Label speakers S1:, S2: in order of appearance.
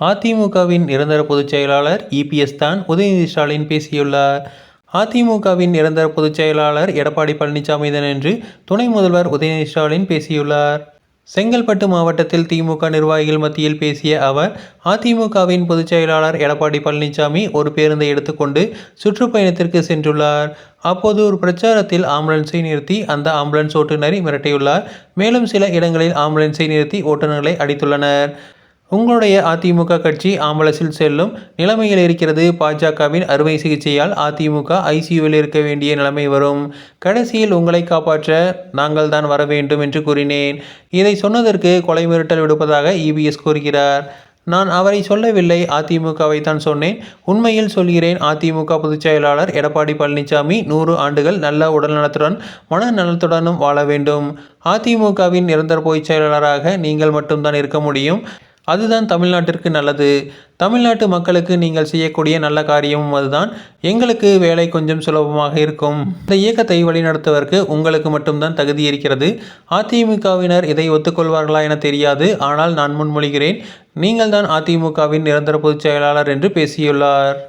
S1: அதிமுகவின் நிரந்தர பொதுச் செயலாளர் இபிஎஸ் தான் உதயநிதி ஸ்டாலின் பேசியுள்ளார். அதிமுகவின் நிரந்தர பொதுச் செயலாளர் எடப்பாடி பழனிசாமி தான் என்று துணை முதல்வர் உதயநிதி ஸ்டாலின் பேசியுள்ளார். செங்கல்பட்டு மாவட்டத்தில் திமுக நிர்வாகிகள் மத்தியில் பேசிய அவர் அதிமுகவின் பொதுச் செயலாளர் எடப்பாடி பழனிசாமி ஒரு பேருந்தை எடுத்துக்கொண்டு சுற்றுப்பயணத்திற்கு சென்றுள்ளார். அப்போது ஒரு பிரச்சாரத்தில் ஆம்புலன்ஸை நிறுத்தி அந்த ஆம்புலன்ஸ் ஓட்டுநரை மிரட்டியுள்ளார். மேலும் சில இடங்களில் ஆம்புலன்ஸை நிறுத்தி ஓட்டுநர்களை அடித்துள்ளனர். உங்களுடைய அதிமுக கட்சி ஆம்புலன்ஸில் செல்லும் நிலைமையில் இருக்கிறது. பாஜகவின் அறுவை சிகிச்சையால் அதிமுக ஐசியூவில் இருக்க வேண்டிய நிலைமை வரும். கடைசியில் உங்களை காப்பாற்ற நாங்கள் தான் வர வேண்டும் என்று கூறினேன். இதை சொன்னதற்கு கொலை மிரட்டல் விடுப்பதாக இபிஎஸ் கூறுகிறார். நான் அவரை சொல்லவில்லை அதிமுகவை தான் சொன்னேன். உண்மையில் சொல்கிறேன் அதிமுக பொதுச் செயலாளர் எடப்பாடி பழனிசாமி நூறு ஆண்டுகள் நல்ல உடல்நலத்துடன் மனநலத்துடனும் வாழ வேண்டும். அதிமுகவின் நிரந்தர பொதுச் செயலாளராக நீங்கள் மட்டும்தான் இருக்க முடியும். அதுதான் தமிழ்நாட்டிற்கு நல்லது. தமிழ்நாட்டு மக்களுக்கு நீங்கள் செய்யக்கூடிய நல்ல காரியமும் அதுதான். எங்களுக்கு வேலை கொஞ்சம் சுலபமாக இருக்கும். இந்த இயக்கத்தை வழிநடத்துவதற்கு உங்களுக்கு மட்டும்தான் தகுதி இருக்கிறது. அதிமுகவினர் இதை ஒத்துக்கொள்வார்களா என தெரியாது. ஆனால் நான் முன்மொழிகிறேன் நீங்கள் தான் அதிமுகவின் நிரந்தர பொதுச் செயலாளர் என்று பேசியுள்ளார்.